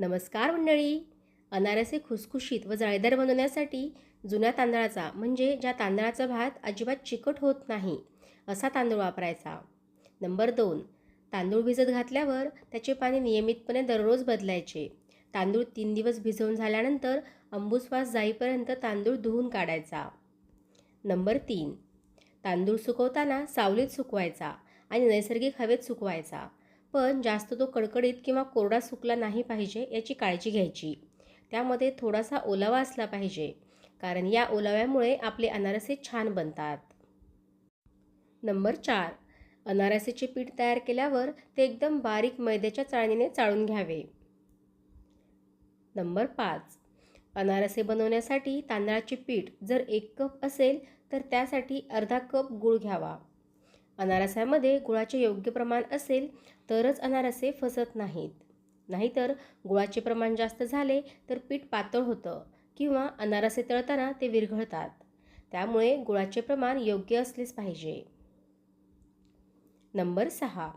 नमस्कार मंडळी. अनारसे खुसखुशीत व जाळीदार बनवण्यासाठी जुन्या तांदळाचा म्हणजे ज्या तांदळाचा भात अजिबात चिकट होत नाही असा तांदूळ वापरायचा. नंबर दोन तांदूळ भिजत घातल्यावर त्याचे पाणी नियमितपणे दररोज बदलायचे. तांदूळ तीन दिवस भिजवून झाल्यानंतर अंबुसवास जाईपर्यंत तांदूळ धुवून काढायचा. नंबर तीन तांदूळ सुकवताना सावलीत सुकवायचा आणि नैसर्गिक हवेत सुकवायचा. पण जास्त तो कडकडीत किंवा कोरडा सुकला नाही पाहिजे याची काळजी घ्यायची. त्यामध्ये थोडासा ओलावा असला पाहिजे कारण या ओलाव्यामुळे आपले अनारसे छान बनतात. नंबर चार. अनारसेचे पीठ तयार केल्यावर ते एकदम बारीक मैद्याच्या चाळणीने चाळून घ्यावे. नंबर पाच. अनारसे बनवण्यासाठी तांदळाचे पीठ जर एक कप असेल तर त्यासाठी अर्धा कप गूळ घ्यावा. अनारसामध्ये गुळाचे योग्य प्रमाण असेल तरच अनारसे फसत नाहीत. नाहीतर गुळाचे प्रमाण जास्त झाले तर पीठ पातळ होतं किंवा अनारसे तळताना ते विरघळतात. त्यामुळे गुळाचे प्रमाण योग्य असलेच पाहिजे. नंबर सहा.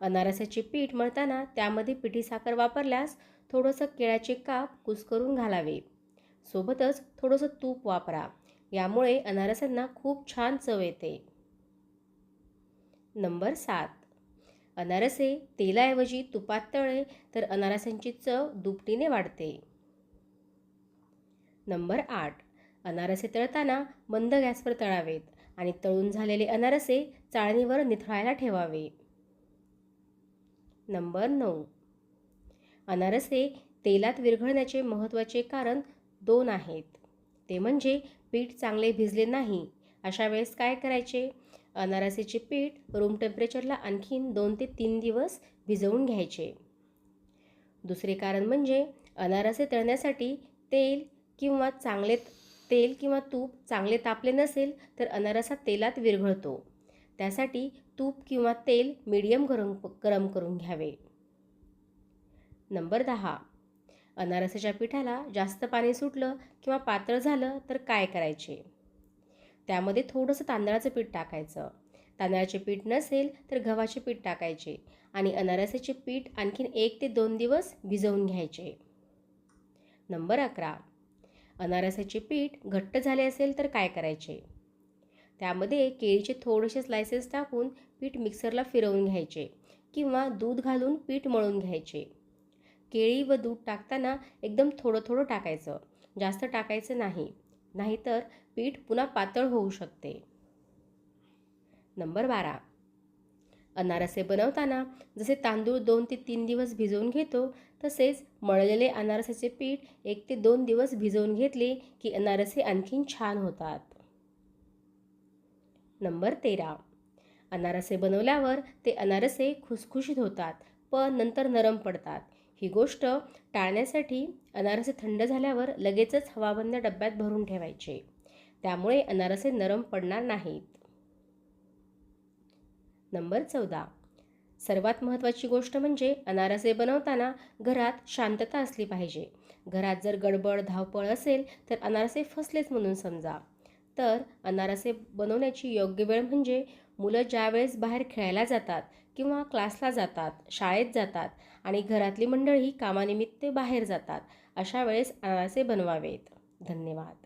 अनारसाचे पीठ मळताना त्यामध्ये पिठी साखर वापरल्यास थोडंसं केळ्याचे काप कुस्करून घालावे. सोबतच थोडंसं तूप वापरा. यामुळे अनारसांना खूप छान चव येते. नंबर सात. अनारसे तेलाऐवजी तुपात तळले तर अनारसांची चव दुपटीने वाढते. नंबर आठ. अनारसे तळताना मंद गॅसवर तळावेत आणि तळून झालेले अनारसे चाळणीवर निथळायला ठेवावे. नंबर नऊ. अनारसे तेलात विरघळण्याचे महत्त्वाचे कारण दोन आहेत. ते म्हणजे पीठ चांगले भिजले नाही. अशा वेळेस काय करायचे? अनारसेचे पीठ रूम टेम्परेचरला आणखीन दोन ते तीन दिवस भिजवून घ्यायचे. दुसरे कारण म्हणजे अनारसे तळण्यासाठी तेल किंवा चांगले तेल किंवा तूप चांगले तापले नसेल तर अनारसा तेलात विरघळतो. त्यासाठी तूप किंवा तेल मीडियम गरम गरम करून घ्यावे. नंबर दहा. अनारसाच्या पिठाला जास्त पाणी सुटलं किंवा पातळ झालं तर काय करायचे? त्यामध्ये थोडंसं तांदळाचं पीठ टाकायचं. तांदळाचे पीठ नसेल तर गव्हाचे पीठ टाकायचे आणि अनारसाचे पीठ आणखीन एक ते दोन दिवस भिजवून घ्यायचे. नंबर अकरा. अनारसाचे पीठ घट्ट झाले असेल तर काय करायचे? त्यामध्ये केळीचे थोडेसे स्लायसेस टाकून पीठ मिक्सरला फिरवून घ्यायचे किंवा दूध घालून पीठ मळून घ्यायचे. केळी व दूध टाकताना एकदम थोडं थोडं टाकायचं. जास्त टाकायचं नाही. नाहीतर पीठ पुन्हा पातळ होऊ शकते. नंबर बारा. अनारसे बनवताना जसे तांदूळ दोन ते तीन दिवस भिजवून घेतो तसेच मळलेले अनारसाचे पीठ एक ते दोन दिवस भिजवून घेतले की अनारसे आणखीन छान होतात. नंबर तेरा. अनारसे बनवल्यावर ते अनारसे खुसखुशीत होतात पण नंतर नरम पडतात. ही गोष्ट टाळण्यासाठी अनारसे थंड झाल्यावर लगेचच हवाबंद डब्यात भरून ठेवायचे. त्यामुळे अनारसे नरम पडणार नाहीत. नंबर चौदा. सर्वात महत्त्वाची गोष्ट म्हणजे अनारसे बनवताना घरात शांतता असली पाहिजे. घरात जर गडबड धावपळ असेल तर अनारसे फसलेच म्हणून समजा. तर अनारसे बनवण्याची योग्य वेळ म्हणजे मुलं ज्यावेळेस बाहेर खेळायला जातात किंवा क्लासला जातात शाळेत जातात आणि घरातली मंडळी कामानिमित्त बाहेर जातात अशा वेळेस अनारसे बनवावेत. धन्यवाद.